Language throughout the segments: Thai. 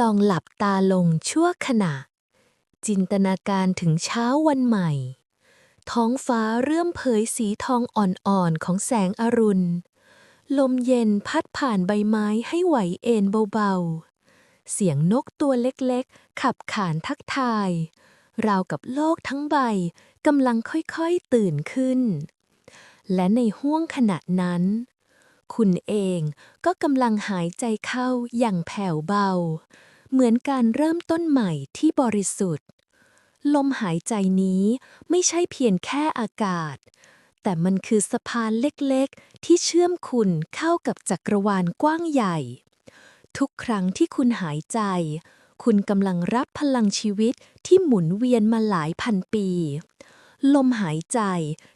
ลองหลับตาลงชั่วขณะ จินตนาการถึงเช้าวันใหม่ ท้องฟ้าเริ่มเผยสีทองอ่อนๆของแสงอรุณ ลมเย็นพัดผ่านใบไม้ให้ไหวเอ็นเบาๆ เสียงนกตัวเล็กๆ ขับขานทักทาย ราวกับโลกทั้งใบกำลังค่อยๆตื่นขึ้น และในห้วงขณะนั้น คุณเองก็กำลังหายใจเข้าอย่างแผ่วเบา เหมือนการเริ่มต้นใหม่ที่บริสุทธิ์ ลมหายใจนี้ไม่ใช่เพียงแค่อากาศ แต่มันคือสะพานเล็กๆ ที่เชื่อมคุณเข้ากับจักรวาลกว้างใหญ่ ทุกครั้งที่คุณหายใจ คุณกำลังรับพลังชีวิตที่หมุนเวียนมาหลายพันปีลมหายใจ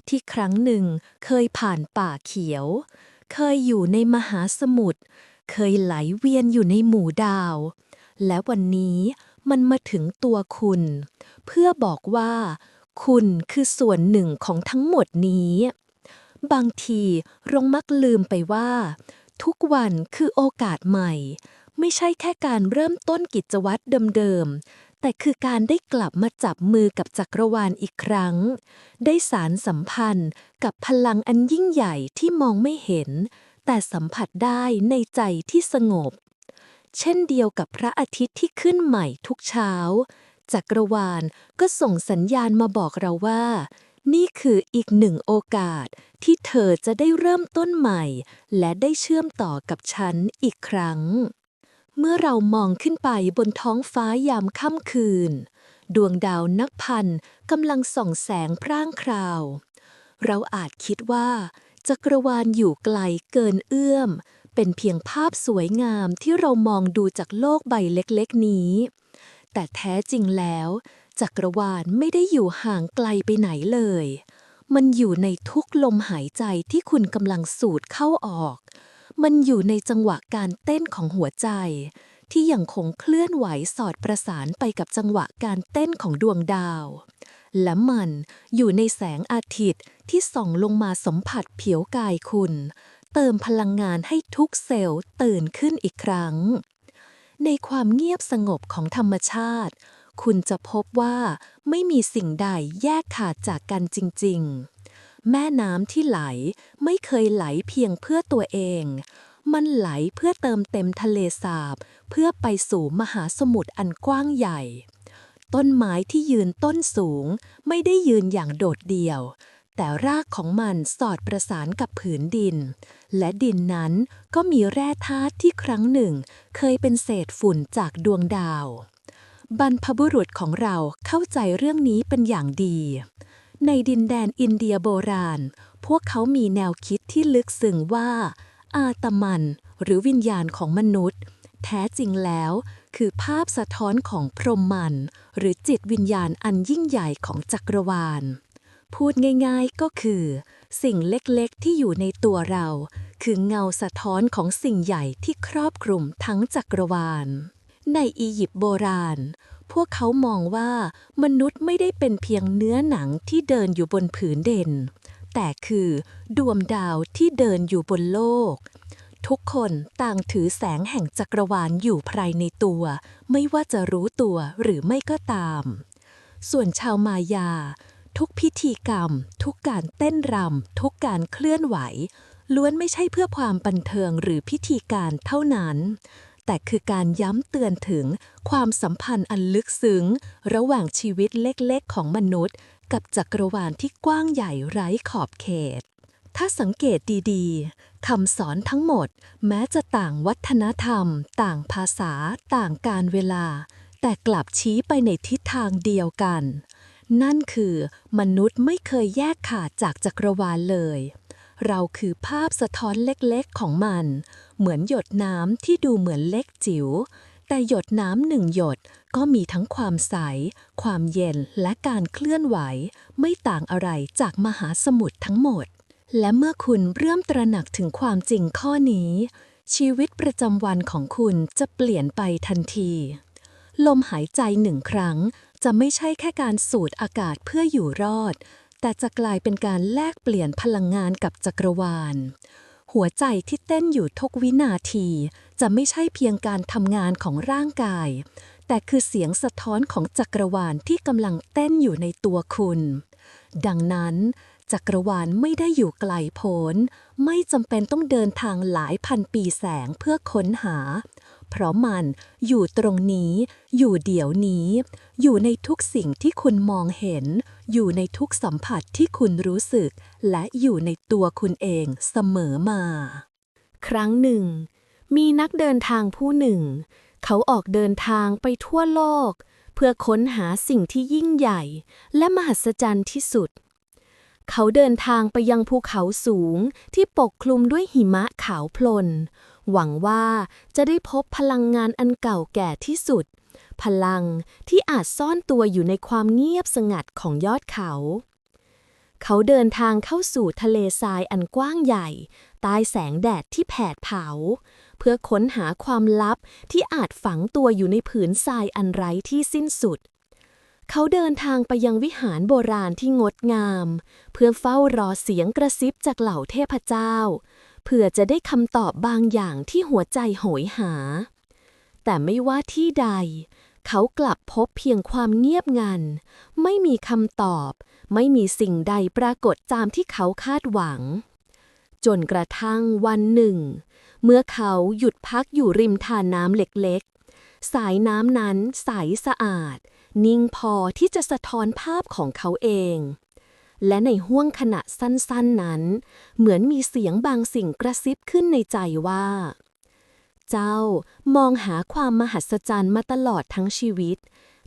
ที่ครั้งหนึ่งเคยผ่านป่าเขียว เคยอยู่ในมหาสมุทร เคยไหลเวียนอยู่ในหมู่ดาว และวันนี้มันมาถึงตัวคุณ เพื่อบอกว่า คุณคือส่วนหนึ่งของทั้งหมดนี้ บางทีเรามักลืมไปว่า ทุกวันคือโอกาสใหม่ ไม่ใช่แค่การเริ่มต้นกิจวัตรเดิม แต่คือการได้กลับมาจับมือกับจักรวาลอีกครั้ง ได้สารสัมพันธ์กับพลังอันยิ่งใหญ่ที่มองไม่เห็น แต่สัมผัสได้ในใจที่สงบ เช่นเดียวกับพระอาทิตย์ที่ขึ้นใหม่ทุกเช้า จักรวาลก็ส่งสัญญาณมาบอกเราว่า นี่คืออีกหนึ่งโอกาสที่เธอจะได้เริ่มต้นใหม่ และได้เชื่อมต่อกับฉันอีกครั้ง เมื่อเรามองขึ้นไปบนท้องฟ้ายามค่ำคืน ดวงดาวนับพันกำลังส่องแสงพร่างคราว เราอาจคิดว่าจักรวาลอยู่ไกลเกินเอื้อม เป็นเพียงภาพสวยงามที่เรามองดูจากโลกใบเล็กๆนี้ แต่แท้จริงแล้ว จักรวาลไม่ได้อยู่ห่างไกลไปไหนเลย มันอยู่ในทุกลมหายใจที่คุณกำลังสูดเข้าออก มันอยู่ในจังหวะการเต้นของหัวใจ ที่ยังคงเคลื่อนไหวสอดประสานไปกับจังหวะการเต้นของดวงดาว และมันอยู่ในแสงอาทิตย์ที่ส่องลงมาสัมผัสผิวกายคุณ เติมพลังงานให้ทุกเซลล์ตื่นขึ้นอีกครั้ง ในความเงียบสงบของธรรมชาติ คุณจะพบว่าไม่มีสิ่งใดแยกขาดจากกันจริง ๆ แม่น้ำที่ไหลไม่เคยไหลเพียงเพื่อตัวเอง มันไหลเพื่อเติมเต็มทะเลสาบ เพื่อไปสู่มหาสมุทรอันกว้างใหญ่ ต้นไม้ที่ยืนต้นสูง ไม่ได้ยืนอย่างโดดเดี่ยว แต่รากของมันสอดประสานกับผืนดิน และดินนั้นก็มีแร่ธาตุที่ครั้งหนึ่ง เคยเป็นเศษฝุ่นจากดวงดาว บรรพบุรุษของเราเข้าใจเรื่องนี้เป็นอย่างดี ในดินแดนอินเดียโบราณ พวกเขามีแนวคิดที่ลึกซึ้งว่า อาตมัน หรือวิญญาณของมนุษย์ แท้จริงแล้ว คือภาพสะท้อนของพรหมมัน หรือจิตวิญญาณอันยิ่งใหญ่ของจักรวาล พูดง่ายๆก็คือ สิ่งเล็กๆที่อยู่ในตัวเรา คือเงาสะท้อนของสิ่งใหญ่ที่ครอบคลุมทั้งจักรวาล ในอียิปต์โบราณ พวกเขามองว่ามนุษย์ไม่ได้เป็นเพียงเนื้อหนังที่เดินอยู่บนผืนเด่น แต่คือดวงดาวที่เดินอยู่บนโลก ทุกคนต่างถือแสงแห่งจักรวาลอยู่ภายในตัว ไม่ว่าจะรู้ตัวหรือไม่ก็ตาม ส่วนชาวมายา ทุกพิธีกรรม ทุกการเต้นรำทุกการเคลื่อนไหวล้วนไม่ใช่เพื่อความบันเทิงหรือพิธีการเท่านั้น แต่คือการย้ำเตือนถึงความสัมพันธ์อันลึกซึ้ง ระหว่างชีวิตเล็กๆ ของมนุษย์ กับจักรวาลที่กว้างใหญ่ไร้ขอบเขต ถ้าสังเกตดีๆคำสอนทั้งหมด แม้จะต่างวัฒนธรรม ต่างภาษา ต่างการเวลา แต่กลับชี้ไปในทิศทางเดียวกัน นั่นคือ มนุษย์ไม่เคยแยกขาดจากจักรวาลเลย เราคือภาพสะท้อนเล็กๆของมัน เหมือนหยดน้ำที่ดูเหมือนเล็กจิ๋ว แต่หยดน้ำหนึ่งหยดก็มีทั้งความใส ความเย็นและการเคลื่อนไหว ไม่ต่างอะไรจากมหาสมุทรทั้งหมด และเมื่อคุณเริ่มตระหนักถึงความจริงข้อนี้ ชีวิตประจำวันของคุณจะเปลี่ยนไปทันที ลมหายใจหนึ่งครั้งจะไม่ใช่แค่การสูดอากาศเพื่ออยู่รอด แต่จะกลายเป็นการแลกเปลี่ยนพลังงานกับจักรวาล หัวใจที่เต้นอยู่ทุกวินาที จะไม่ใช่เพียงการทำงานของร่างกาย แต่คือเสียงสะท้อนของจักรวาลที่กำลังเต้นอยู่ในตัวคุณ ดังนั้น จักรวาลไม่ได้อยู่ไกลโพ้น ไม่จำเป็นต้องเดินทางหลายพันปีแสงเพื่อค้นหาเพราะมันอยู่ตรงนี้ อยู่เดี๋ยวนี้ อยู่ในทุกสิ่งที่คุณมองเห็น อยู่ในทุกสัมผัสที่คุณรู้สึก และอยู่ในตัวคุณเองเสมอมา ครั้งหนึ่ง มีนักเดินทางผู้หนึ่ง เขาออกเดินทางไปทั่วโลก เพื่อค้นหาสิ่งที่ยิ่งใหญ่ และมหัศจรรย์ที่สุด เขาเดินทางไปยังภูเขาสูงที่ปกคลุมด้วยหิมะขาวพลน หวังว่าจะได้พบพลังงานอันเก่าแก่ที่สุด พลังที่อาจซ่อนตัวอยู่ในความเงียบสงัดของยอดเขา เขาเดินทางเข้าสู่ทะเลทรายอันกว้างใหญ่ ใต้แสงแดดที่แผดเผา เพื่อค้นหาความลับที่อาจฝังตัวอยู่ในผืนทรายอันไร้ที่สิ้นสุด เขาเดินทางไปยังวิหารโบราณที่งดงาม เพื่อเฝ้ารอเสียงกระซิบจากเหล่าเทพเจ้าเพื่อจะได้คำตอบบางอย่างที่หัวใจโหยหา แต่ไม่ว่าที่ใด เขากลับพบเพียงความเงียบงัน ไม่มีคำตอบ ไม่มีสิ่งใดปรากฏตามที่เขาคาดหวัง จนกระทั่งวันหนึ่ง เมื่อเขาหยุดพักอยู่ริมทานน้ำเล็กๆ สายน้ำนั้นใสสะอาด นิ่งพอที่จะสะท้อนภาพของเขาเอง และในห้วงขณะสั้นๆนั้น เหมือนมีเสียงบางสิ่งกระซิบขึ้นในใจว่า เจ้า มองหาความมหัศจรรย์มาตลอดทั้งชีวิต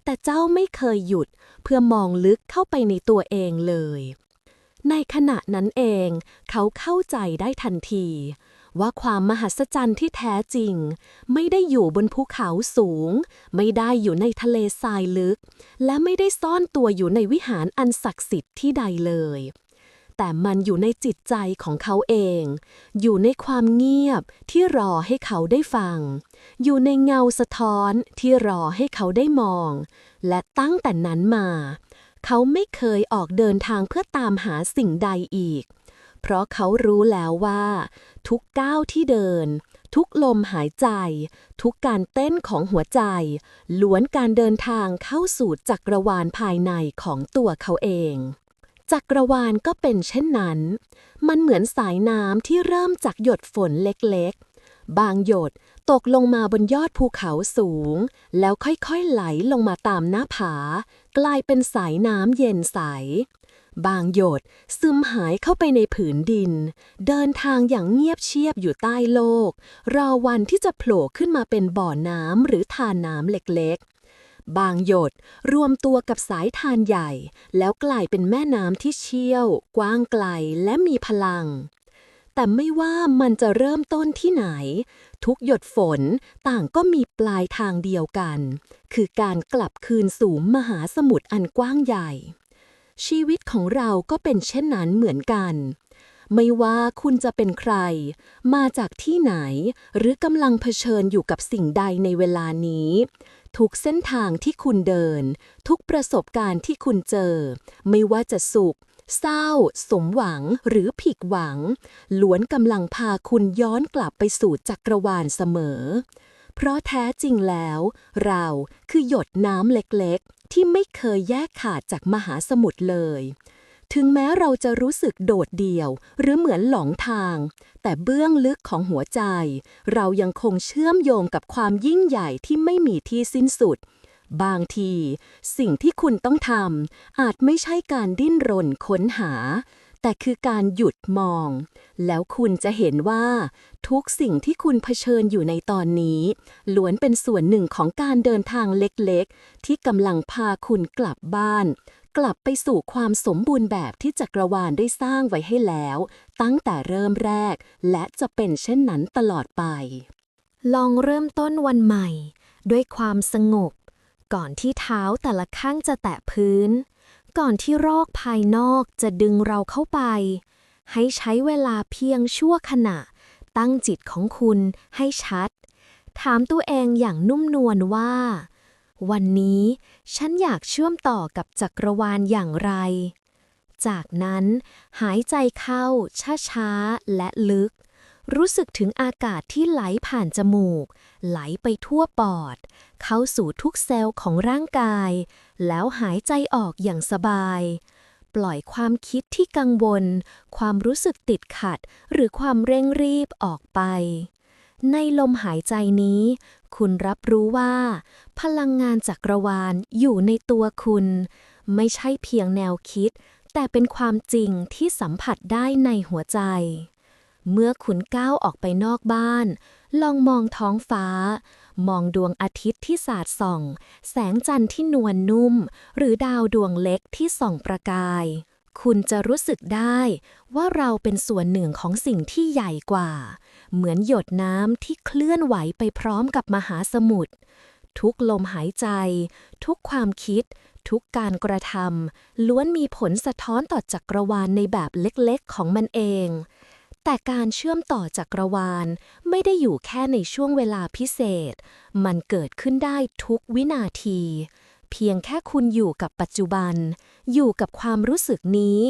แต่เจ้าไม่เคยหยุดเพื่อมองลึกเข้าไปในตัวเองเลย ในขณะนั้นเองเขาเข้าใจได้ทันที ว่าความมหัศจรรย์ที่แท้จริง ไม่ได้อยู่บนภูเขาสูง ไม่ได้อยู่ในทะเลทรายลึก และไม่ได้ซ่อนตัวอยู่ในวิหารอันศักดิ์สิทธิ์ที่ใดเลย แต่มันอยู่ในจิตใจของเขาเอง อยู่ในความเงียบที่รอให้เขาได้ฟัง อยู่ในเงาสะท้อนที่รอให้เขาได้มอง และตั้งแต่นั้นมา เขาไม่เคยออกเดินทางเพื่อตามหาสิ่งใดอีก เพราะเขารู้แล้วว่า ทุกก้าวที่เดิน ทุกลมหายใจ ทุกการเต้นของหัวใจ ล้วนการเดินทางเข้าสู่จักรวาลภายในของตัวเขาเอง จักรวาลก็เป็นเช่นนั้น มันเหมือนสายน้ำที่เริ่มจากหยดฝนเล็กๆ บางหยดตกลงมาบนยอดภูเขาสูง แล้วค่อยๆไหลลงมาตามหน้าผา กลายเป็นสายน้ำเย็นใส บางหยดซึมหายเข้าไปในผืนดิน เดินทางอย่างเงียบเชียบอยู่ใต้โลก รอวันที่จะโผล่ขึ้นมาเป็นบ่อน้ำหรือทานน้ำเล็กๆ บางหยดรวมตัวกับสายทานใหญ่ แล้วกลายเป็นแม่น้ำที่เชี่ยว กว้างไกลและมีพลัง แต่ไม่ว่ามันจะเริ่มต้นที่ไหน ทุกหยดฝนต่างก็มีปลายทางเดียวกัน คือการกลับคืนสู่มหาสมุทรอันกว้างใหญ่ ชีวิตของเราก็เป็นเช่นนั้นเหมือนกันไม่ว่าคุณจะเป็นใคร มาจากที่ไหน หรือกำลังเผชิญอยู่กับสิ่งใดในเวลานี้ ทุกเส้นทางที่คุณเดิน ทุกประสบการณ์ที่คุณเจอ ไม่ว่าจะสุข เศร้า สมหวังหรือผิดหวังล้วนกำลังพาคุณย้อนกลับไปสู่จักรวาลเสมอ เพราะแท้จริงแล้ว เราคือหยดน้ำเล็กๆ ที่ไม่เคยแยกขาดจากมหาสมุทรเลย ถึงแม้เราจะรู้สึกโดดเดี่ยว หรือเหมือนหลงทาง แต่เบื้องลึกของหัวใจ เรายังคงเชื่อมโยงกับความยิ่งใหญ่ที่ไม่มีที่สิ้นสุด บางที สิ่งที่คุณต้องทำอาจไม่ใช่การดิ้นรนค้นหา แต่คือการหยุดมอง แล้วคุณจะเห็นว่า ทุกสิ่งที่คุณเผชิญอยู่ในตอนนี้ ล้วนเป็นส่วนหนึ่งของการเดินทางเล็กๆ ที่กำลังพาคุณกลับบ้าน กลับไปสู่ความสมบูรณ์แบบที่จักรวาลได้สร้างไว้ให้แล้ว ตั้งแต่เริ่มแรก และจะเป็นเช่นนั้นตลอดไป ลองเริ่มต้นวันใหม่ ด้วยความสงบ ก่อนที่เท้าแต่ละข้างจะแตะพื้น ก่อนที่โรคภายนอกจะดึงเราเข้าไป ให้ใช้เวลาเพียงชั่วขณะ ตั้งจิตของคุณให้ชัด ถามตัวเองอย่างนุ่มนวลว่า วันนี้ฉันอยากเชื่อมต่อกับจักรวาลอย่างไร จากนั้นหายใจเข้าช้าๆ และลึก รู้สึกถึงอากาศที่ไหลผ่านจมูก ไหลไปทั่วปอด เข้าสู่ทุกเซลล์ของร่างกาย แล้วหายใจออกอย่างสบาย ปล่อยความคิดที่กังวล ความรู้สึกติดขัด หรือความเร่งรีบออกไปในลมหายใจนี้ คุณรับรู้ว่า พลังงานจักรวาลอยู่ในตัวคุณ ไม่ใช่เพียงแนวคิด แต่เป็นความจริงที่สัมผัสได้ในหัวใจ เมื่อคุณก้าวออกไปนอกบ้าน ลองมองท้องฟ้า มองดวงอาทิตย์ที่สาดส่อง แสงจันทร์ที่นวลนุ่ม หรือดาวดวงเล็กที่ส่องประกาย คุณจะรู้สึกได้ว่าเราเป็นส่วนหนึ่งของสิ่งที่ใหญ่กว่า เหมือนหยดน้ำที่เคลื่อนไหวไปพร้อมกับมหาสมุทรทุกลมหายใจ ทุกความคิด ทุกการกระทำล้วนมีผลสะท้อนต่อจักรวาลในแบบเล็กๆของมันเอง แต่การเชื่อมต่อจักรวาลไม่ได้อยู่แค่ในช่วงเวลาพิเศษ มันเกิดขึ้นได้ทุกวินาที เพียงแค่คุณอยู่กับปัจจุบัน อยู่กับความรู้สึกนี้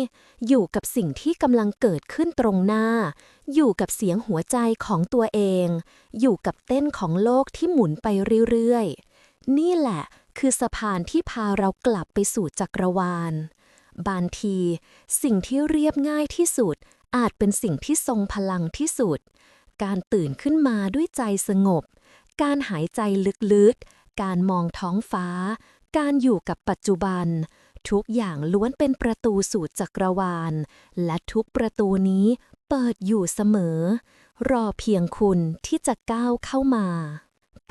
อยู่กับสิ่งที่กำลังเกิดขึ้นตรงหน้า อยู่กับเสียงหัวใจของตัวเอง อยู่กับเต้นของโลกที่หมุนไปเรื่อยๆ นี่แหละคือสะพานที่พาเรากลับไปสู่จักรวาล บางที สิ่งที่เรียบง่ายที่สุด อาจเป็นสิ่งที่ทรงพลังที่สุด การตื่นขึ้นมาด้วยใจสงบ การหายใจลึกๆการมองท้องฟ้า การอยู่กับปัจจุบัน ทุกอย่างล้วนเป็นประตูสู่จักรวาล และทุกประตูนี้เปิดอยู่เสมอ รอเพียงคุณที่จะก้าวเข้ามา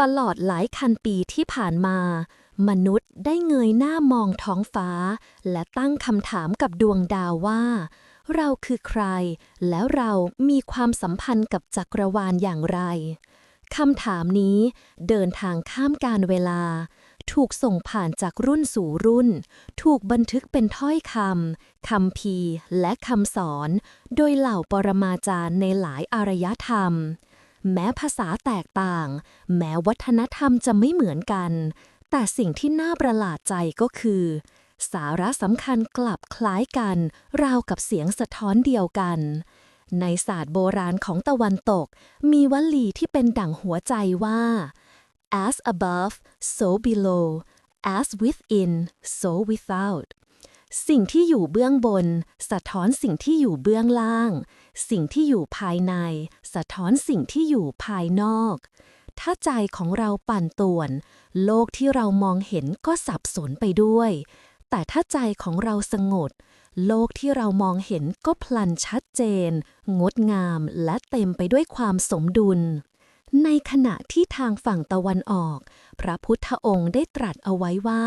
ตลอดหลายคันปีที่ผ่านมา มนุษย์ได้เงยหน้ามองท้องฟ้า และตั้งคำถามกับดวงดาวว่า เราคือใคร แล้วเรามีความสัมพันธ์กับจักรวาลอย่างไรคำถามนี้เดินทางข้ามการเวลา ถูกส่งผ่านจากรุ่นสู่รุ่น ถูกบันทึกเป็นถ้อยคำคำพีและคำสอน โดยเหล่าปรมาจารย์ในหลายอารยธรรม แม้ภาษาแตกต่าง แม้วัฒนธรรมจะไม่เหมือนกัน แต่สิ่งที่น่าประหลาดใจก็คือ สาระสำคัญกลับคล้ายกัน ราวกับเสียงสะท้อนเดียวกันในศาสตร์โบราณของตะวันตก มีวลีที่เป็นดั่งหัวใจว่า as above so below as within so without สิ่งที่อยู่เบื้องบน สะท้อนสิ่งที่อยู่เบื้องล่าง สิ่งที่อยู่ภายใน สะท้อนสิ่งที่อยู่ภายนอก ถ้าใจของเราปั่นป่วน โลกที่เรามองเห็นก็สับสนไปด้วย แต่ถ้าใจของเราสงบโลกที่เรามองเห็นก็พลันชัดเจน งดงามและเต็มไปด้วยความสมดุล ในขณะที่ทางฝั่งตะวันออก พระพุทธองค์ได้ตรัสเอาไว้ว่า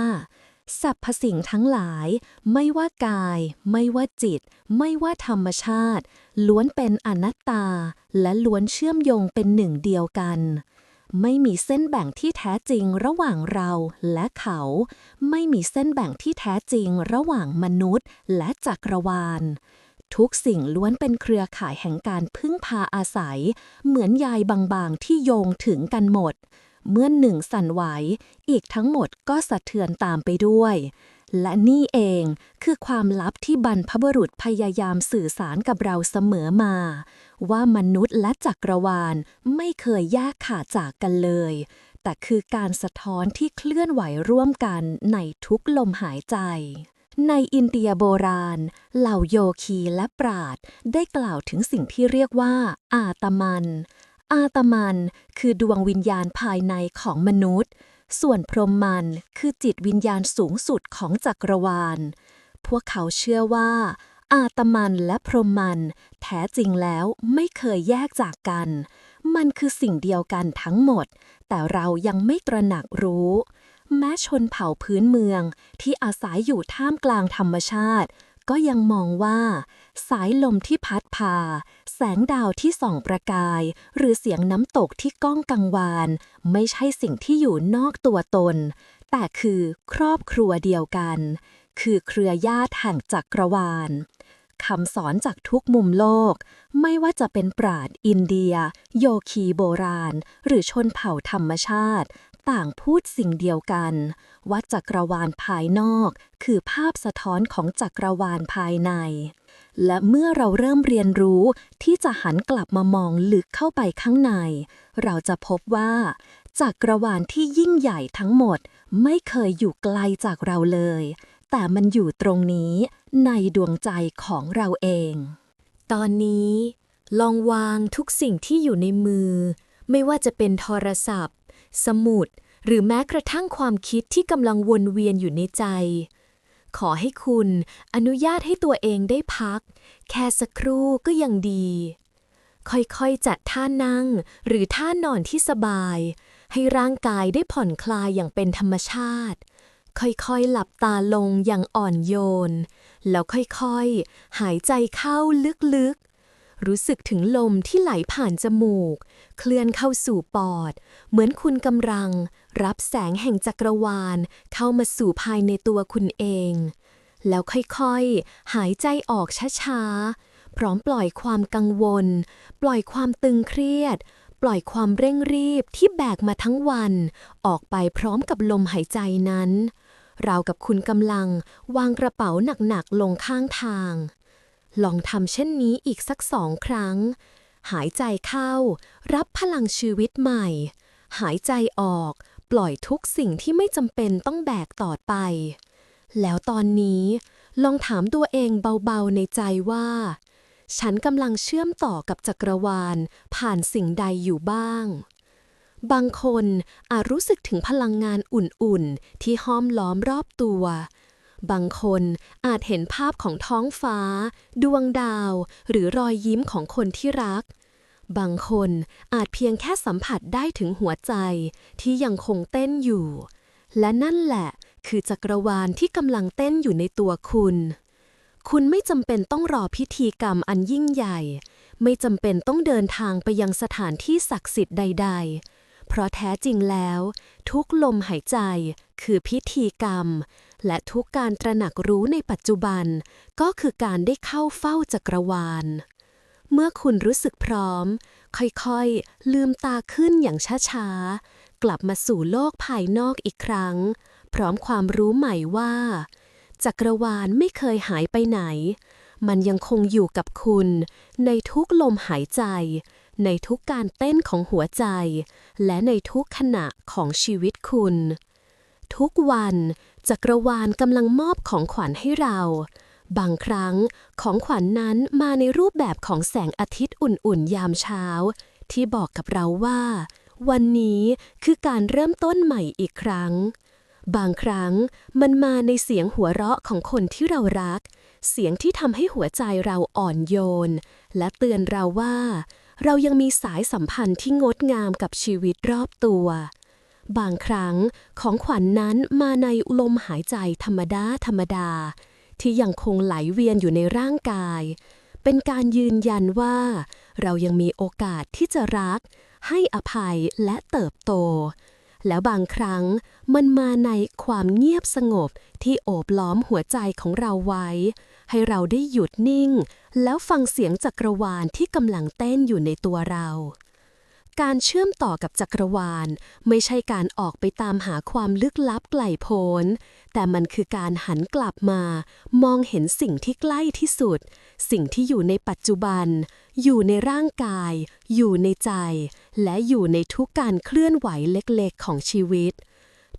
สรรพสิ่งทั้งหลาย ไม่ว่ากาย ไม่ว่าจิต ไม่ว่าธรรมชาติ ล้วนเป็นอนัตตา และล้วนเชื่อมโยงเป็นหนึ่งเดียวกัน ไม่มีเส้นแบ่งที่แท้จริงระหว่างเราและเขา ไม่มีเส้นแบ่งที่แท้จริงระหว่างมนุษย์และจักรวาล ทุกสิ่งล้วนเป็นเครือข่ายแห่งการพึ่งพาอาศัย เหมือนยายบางๆที่โยงถึงกันหมด เมื่อหนึ่งสั่นไหว อีกทั้งหมดก็สะเทือนตามไปด้วย และนี่เองคือความลับที่บรรพบุรุษพยายามสื่อสารกับเราเสมอมา ว่ามนุษย์และจักรวาลไม่เคยแยกขาดจากกันเลย แต่คือการสะท้อนที่เคลื่อนไหวร่วมกันในทุกลมหายใจ ในอินเดียโบราณ เหล่าโยคีและปราดได้กล่าวถึงสิ่งที่เรียกว่า อาตมัน อาตมันคือดวงวิญญาณภายในของมนุษย์ ส่วนพรหมมันคือจิตวิญญาณสูงสุดของจักรวาล พวกเขาเชื่อว่า อาตมันและพรหมมันแท้จริงแล้วไม่เคยแยกจากกัน มันคือสิ่งเดียวกันทั้งหมด แต่เรายังไม่ตระหนักรู้ แม้ชนเผ่าพื้นเมืองที่อาศัยอยู่ท่ามกลางธรรมชาติ ก็ยังมองว่า สายลมที่พัดพา แสงดาวที่ส่องประกาย หรือเสียงน้ำตกที่ก้องกังวาน ไม่ใช่สิ่งที่อยู่นอกตัวตน แต่คือครอบครัวเดียวกัน คือเครือญาติแห่งจักรวาลคำสอนจากทุกมุมโลก ไม่ว่าจะเป็นปราดอินเดีย โยคีโบราณ หรือชนเผ่าธรรมชาติ ต่างพูดสิ่งเดียวกันว่าจักรวาลภายนอกคือภาพสะท้อนของจักรวาลภายใน และเมื่อเราเริ่มเรียนรู้ที่จะหันกลับมามองลึกเข้าไปข้างใน เราจะพบว่าจักรวาลที่ยิ่งใหญ่ทั้งหมดไม่เคยอยู่ไกลจากเราเลย แต่มันอยู่ตรงนี้ในดวงใจของเราเอง ตอนนี้ลองวางทุกสิ่งที่อยู่ในมือ ไม่ว่าจะเป็นโทรศัพท์ สมุด หรือแม้กระทั่งความคิดที่กำลังวนเวียนอยู่ในใจ ขอให้คุณอนุญาตให้ตัวเองได้พัก แค่สักครู่ก็ยังดี ค่อยๆจัดท่านั่ง หรือท่านอนที่สบาย ให้ร่างกายได้ผ่อนคลายอย่างเป็นธรรมชาติ ค่อยๆหลับตาลงอย่างอ่อนโยน แล้วค่อยๆ หายใจเข้าลึกๆรู้สึกถึงลมที่ไหลผ่านจมูก เคลื่อนเข้าสู่ปอด เหมือนคุณกำลัง รับแสงแห่งจักรวาลเข้ามาสู่ภายในตัวคุณเอง แล้วค่อยๆ หายใจออกช้าๆ พร้อมปล่อยความกังวล ปล่อยความตึงเครียด ปล่อยความเร่งรีบที่แบกมาทั้งวัน ออกไปพร้อมกับลมหายใจนั้น ราวกับคุณกำลังวางกระเป๋าหนักๆลงข้างทางลองทำเช่นนี้อีกสักสองครั้ง หายใจเข้า รับพลังชีวิตใหม่ หายใจออก ปล่อยทุกสิ่งที่ไม่จำเป็นต้องแบกต่อไป แล้วตอนนี้ลองถามตัวเองเบาๆในใจว่า ฉันกำลังเชื่อมต่อกับจักรวาล ผ่านสิ่งใดอยู่บ้าง บางคนอาจรู้สึกถึงพลังงานอุ่นๆ ที่ห้อมล้อมรอบตัว บางคนอาจเห็นภาพของท้องฟ้า ดวงดาว หรือรอยยิ้มของคนที่รัก บางคนอาจเพียงแค่สัมผัสได้ถึงหัวใจที่ยังคงเต้นอยู่ และนั่นแหละคือจักรวาลที่กำลังเต้นอยู่ในตัวคุณ คุณไม่จำเป็นต้องรอพิธีกรรมอันยิ่งใหญ่ ไม่จำเป็นต้องเดินทางไปยังสถานที่ศักดิ์สิทธิ์ใด ๆ เพราะแท้จริงแล้ว ทุกลมหายใจคือพิธีกรรม และทุกการตระหนักรู้ในปัจจุบัน ก็คือการได้เข้าเฝ้าจักรวาล เมื่อคุณรู้สึกพร้อม ค่อยๆ ลืมตาขึ้นอย่างช้าๆ กลับมาสู่โลกภายนอกอีกครั้ง พร้อมความรู้ใหม่ว่า จักรวาลไม่เคยหายไปไหน มันยังคงอยู่กับคุณ ในทุกลมหายใจ ในทุกการเต้นของหัวใจ และในทุกขณะของชีวิตคุณ ทุกวันจักรวาลกำลังมอบของขวัญให้เรา บางครั้งของขวัญนนั้นมาในรูปแบบของแสงอาทิตย์อุ่นๆ ยามเช้า ที่บอกกับเราว่า วันนี้คือการเริ่มต้นใหม่อีกครั้ง บางครั้งมันมาในเสียงหัวเราะของคนที่เรารัก เสียงที่ทำให้หัวใจเราอ่อนโยน และเตือนเราว่า เรายังมีสายสัมพันธ์ที่งดงามกับชีวิตรอบตัว บางครั้งของขวัญนนั้นมาในลมหายใจธรรมดาธรรมดา ที่ยังคงไหลเวียนอยู่ในร่างกาย เป็นการยืนยันว่า เรายังมีโอกาสที่จะรัก ให้อภัยและเติบโต แล้วบางครั้งมันมาในความเงียบสงบที่โอบล้อมหัวใจของเราไว้ ให้เราได้หยุดนิ่ง แล้วฟังเสียงจักรวาลที่กำลังเต้นอยู่ในตัวเรา การเชื่อมต่อกับจักรวาล ไม่ใช่การออกไปตามหาความลึกลับไกลโพ้น แต่มันคือการหันกลับมา มองเห็นสิ่งที่ใกล้ที่สุด สิ่งที่อยู่ในปัจจุบัน อยู่ในร่างกาย อยู่ในใจ และอยู่ในทุกการเคลื่อนไหวเล็กๆ ของชีวิต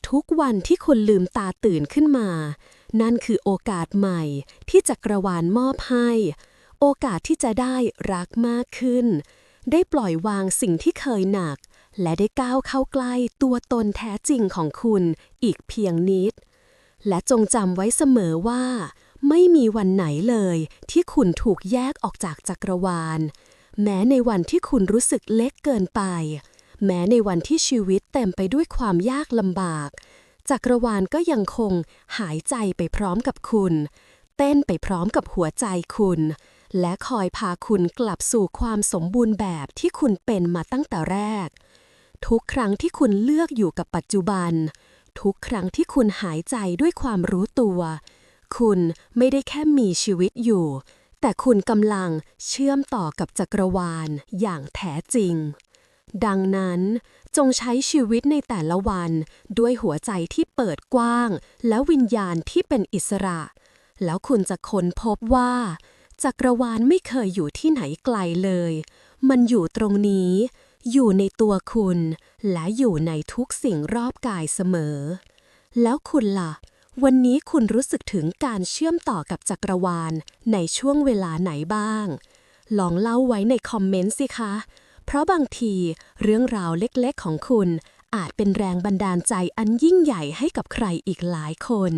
ทุกวันที่คุณลืมตาตื่นขึ้นมา นั่นคือโอกาสใหม่ที่จักรวาลมอบให้ โอกาสที่จะได้รักมากขึ้น ได้ปล่อยวางสิ่งที่เคยหนัก และได้ก้าวเข้าใกล้ตัวตนแท้จริงของคุณอีกเพียงนิด และจงจำไว้เสมอว่า ไม่มีวันไหนเลยที่คุณถูกแยกออกจากจักรวาล แม้ในวันที่คุณรู้สึกเล็กเกินไป แม้ในวันที่ชีวิตเต็มไปด้วยความยากลำบาก จักรวาลก็ยังคงหายใจไปพร้อมกับคุณ เต้นไปพร้อมกับหัวใจคุณ และคอยพาคุณกลับสู่ความสมบูรณ์แบบที่คุณเป็นมาตั้งแต่แรก ทุกครั้งที่คุณเลือกอยู่กับปัจจุบัน ทุกครั้งที่คุณหายใจด้วยความรู้ตัว คุณไม่ได้แค่มีชีวิตอยู่ แต่คุณกำลังเชื่อมต่อกับจักรวาลอย่างแท้จริง ดังนั้น จงใช้ชีวิตในแต่ละวันด้วยหัวใจที่เปิดกว้าง และวิญญาณที่เป็นอิสระ แล้วคุณจะค้นพบว่า จักรวาลไม่เคยอยู่ที่ไหนไกลเลย มันอยู่ตรงนี้ อยู่ในตัวคุณ และอยู่ในทุกสิ่งรอบกายเสมอ แล้วคุณล่ะ วันนี้คุณรู้สึกถึงการเชื่อมต่อกับจักรวาลในช่วงเวลาไหนบ้าง ลองเล่าไว้ในคอมเมนต์สิคะ เพราะบางทีเรื่องราวเล็กๆของคุณอาจเป็นแรงบันดาลใจอันยิ่งใหญ่ให้กับใครอีกหลายคน